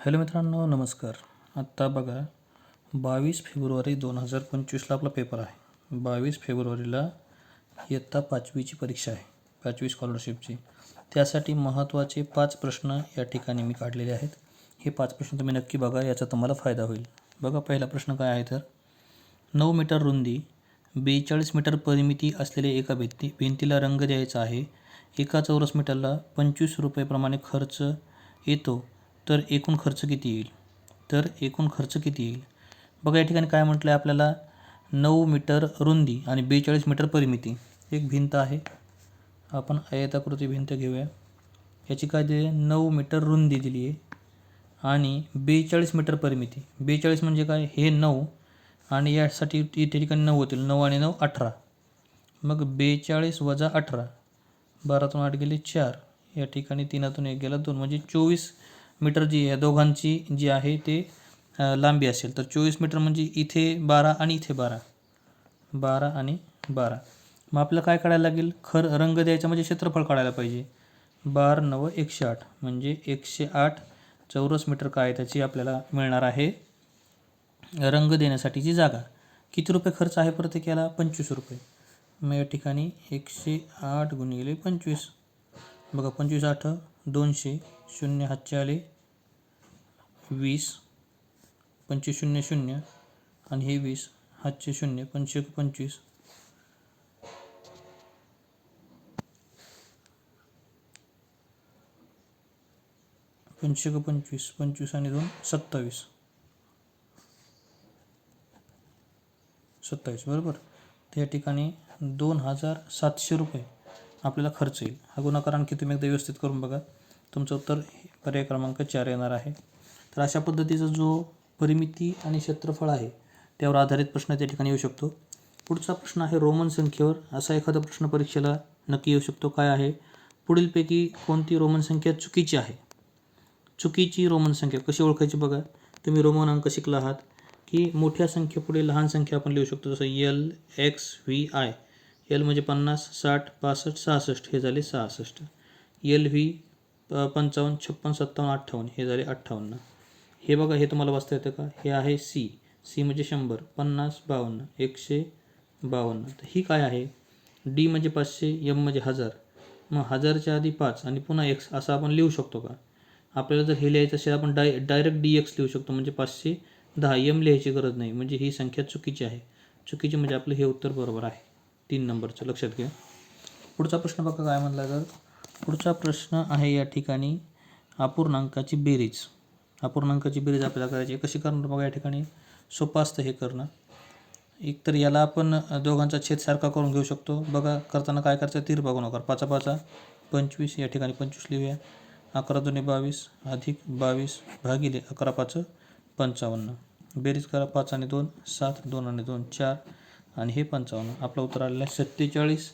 Hello मित्रांनो नमस्कार. आत्ता बघा बावीस फेब्रुवारी दोन हजार पंचवीसला आपला पेपर आहे. बावीस फेब्रुवारीला इयत्ता पाचवीची परीक्षा आहे पाचवी स्कॉलरशिपची त्यासाठी महत्त्वाचे पाच प्रश्न या ठिकाणी मी काढलेले आहेत. हे पाच प्रश्न तुम्ही नक्की बघा याचा तुम्हाला फायदा होईल. बघा पहिला प्रश्न काय आहे तर नऊ मीटर रुंदी बेचाळीस मीटर परिमिती असलेल्या एका भिंती भिंतीला रंग द्यायचा आहे. एका चौरस मीटरला पंचवीस रुपयेप्रमाणे खर्च येतो. तर एकूण खर्च किती येईल? तर एकूण खर्च किती येईल? बघा या ठिकाणी काय म्हटलं आहे आपल्याला? नऊ मीटर रुंदी आणि बेचाळीस मीटर परिमिती. एक भिंत आहे. आपण आयताकृती भिंत घेऊया. याची काय दिली आहे? नऊ मीटर रुंदी दिली आहे. आणि बेचाळीस मीटर परिमिती. बेचाळीस म्हणजे काय? हे नऊ. आणि यासाठी इथे ठिकाणी नऊ होतील. नऊ आणि नऊ अठरा. मग बेचाळीस वजा अठरा. बारातून आठ गेले चार. या ठिकाणी तीनातून एक गेला दोन. म्हणजे चोवीस मीटर जी या दोघांची जी आहे ते लांबी असेल. तर चोवीस मीटर म्हणजे इथे बारा आणि इथे बारा. बारा आणि बारा. मग आपल्याला काय काढायला लागेल? खर रंग द्यायचा म्हणजे क्षेत्रफळ काढायला पाहिजे. बार नव एकशे आठ. म्हणजे एकशे आठ चौरस मीटर काय त्याची आपल्याला मिळणार आहे रंग देण्यासाठीची जागा. किती रुपये खर्च आहे प्रत्येकाला पंचवीस रुपये. मग या ठिकाणी एकशे आठ गुणिले पंचवीस. बघा पंचवीस आठ दोनशे शून्य हातचे आले. वीस पंचवीस शून्य शून्य आणि हे वीस हातचे शून्य पंचवीस पंचवीस. पंचवीस पंचवीस पंचवीस आणि दोन सत्तावीस. सत्तावीस बरोबर? त्या ठिकाणी दोन हजार सातशे रुपये आपल्याला खर्च येईल. हा गुणाकार आणखी तुम्ही एकदा व्यवस्थित करून बघा. तुमचं उत्तर पर्याय क्रमांक चार येणार आहे. तर अशा पद्धतीचा जो परिमिती आणि क्षेत्रफळ आहे त्यावर आधारित प्रश्न त्या ठिकाणी येऊ शकतो. पुढचा प्रश्न आहे रोमन संख्येवर. असा एखादा प्रश्न परीक्षेला नक्की येऊ शकतो. काय आहे? पुढीलपैकी कोणती रोमन संख्या चुकीची आहे? चुकीची रोमन संख्या कशी ओळखायची बघा. तुम्ही रोमन अंक शिकला आहात की मोठ्या संख्येपुढे लहान संख्या आपण लिहू शकतो. जसं L X V I L म्हणजे पन्नास साठ पासष्ट सहासष्ट. हे झाले सहासष्ट. यल व्ही पंचावन्न छप्पन सत्तावन्न अठ्ठावन्न. हे झाले अठ्ठावन्न. हे बघा हे तुम्हाला वाचता येतं का? हे आहे सी सी म्हणजे शंभर पन्नास बावन्न एकशे बावन्न. तर ही काय आहे? डी म्हणजे पाचशे यम म्हणजे हजार. मग हजारच्या आधी पाच आणि पुन्हा एक्स असं आपण लिहू शकतो का? आपल्याला जर हे लिहायचं असेल आपण डाय डायरेक्ट डी एक्स लिहू शकतो म्हणजे पाचशे दहा यम लिहायची गरज नाही. म्हणजे ही संख्या चुकीची आहे. चुकीची म्हणजे आपलं हे उत्तर बरोबर आहे. तीन नंबरचं लक्षात घ्या. पुढचा प्रश्न बघा काय म्हणला तर. पुढचा प्रश्न आहे या ठिकाणी अपूर्णांकाची बेरीज. अपूर्णांकाची बेरीज आपल्याला करायची कशी करणार? बघा या ठिकाणी सोपं असतं हे करणं. एकतर याला आपण दोघांचा छेद सारखा करून घेऊ शकतो. बघा करताना काय करायचं? तीर बघू नका. पाचा पाचा पंचवीस या ठिकाणी पंचवीस लिहूया. अकरा दोन्ही बावीस अधिक बावीस भागिले अकरा पाच पंचावन्न. बेरीज करा पाच आणि दोन सात दोन आणि दोन चार आणि हे पंचावन्न. आपलं उत्तर आलेलं आहे सत्तेचाळीस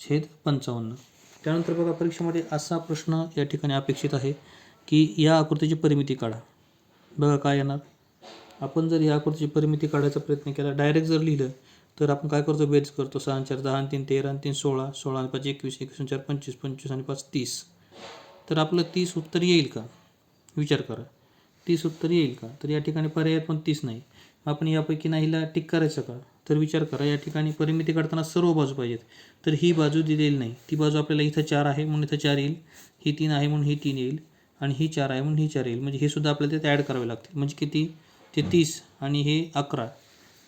छेद पंचावन्न. त्यानंतर बघा परीक्षेमध्ये असा प्रश्न या ठिकाणी अपेक्षित आहे की या आकृतीची परिमिती काढा. बघा काय येणार. आपण जर ह्या आकृतीची परिमिती काढायचा प्रयत्न केला डायरेक्ट जर लिहिलं तर आपण काय करतो? बेरीज करतो. सहा आणि चार दहा आणि तीन तेरा आणि तीन सोळा सोळा आणि पाच एकवीस एकवीस आणि चार पंचवीस पंचवीस आणि पाच तीस. तर आपलं तीस उत्तर येईल का? विचार करा. तीस उत्तर येईल का? तर या ठिकाणी पर्याय पण तीस नाही. आपण यापैकी नाहीला टिक करायचं का? तर विचार करा. या ठिकाणी परिमिती काढताना सर्व बाजू पाहिजेत. तर ही बाजू दिलेली नाही. ती बाजू आपल्याला इथं चार आहे म्हणून इथं चार येईल. ही तीन आहे म्हणून ही तीन येईल. आणि ही चार आहे म्हणून ही चार येईल. म्हणजे हे सुद्धा आपल्याला तिथे ॲड करावे लागतील. म्हणजे किती? ते तीस आणि हे अकरा.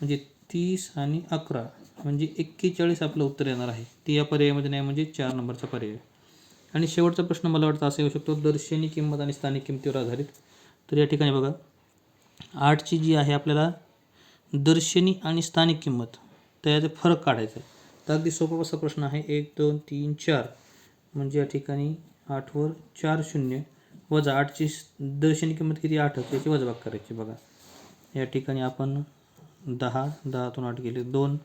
म्हणजे तीस आणि अकरा. म्हणजे एक्केचाळीस आपलं उत्तर येणार आहे. ती या पर्यायामध्ये नाही म्हणजे चार नंबरचा पर्याय. आणि शेवटचा प्रश्न मला वाटतं असा येऊ शकतो. दर्शनी किंमत आणि स्थानिक किंमतीवर आधारित. तर या ठिकाणी बघा. आठची जी आहे आपल्याला दर्शनी आणि स्थानिक किंमत. त्याचा फरक काढायचा आहे. तर अगदी सोपा असा प्रश्न आहे. एक दोन तीन चार. म्हणजे या ठिकाणी आठवर चार शून्य. वजा आठची दशनी किंमत किती? आठ याची वजाबाग करायची बघा. या ठिकाणी आपण दहा दहातून आठ गेले दोन.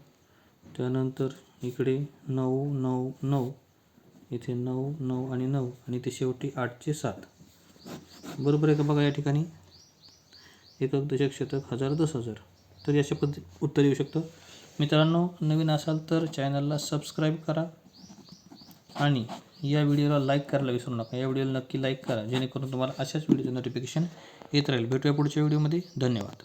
त्यानंतर इकडे नऊ नऊ नऊ. इथे नऊ नऊ आणि नऊ. आणि ते शेवटी आठचे सात. बरोबर आहे का बघा या ठिकाणी? एकक दशक शतक हजार दस हजार. तर अशा पद्धती उत्तर येऊ शकतं. मित्रांनो नवीन असाल तर चॅनलला सबस्क्राईब करा. आणि या व्हिडिओला लाईक करायला विसरू नका. या व्हिडिओला नक्की लाईक करा. जेणेकरून तुम्हाला अशाच व्हिडिओचं नोटिफिकेशन येत राहील. भेटूया पुढच्या व्हिडिओमध्ये. धन्यवाद.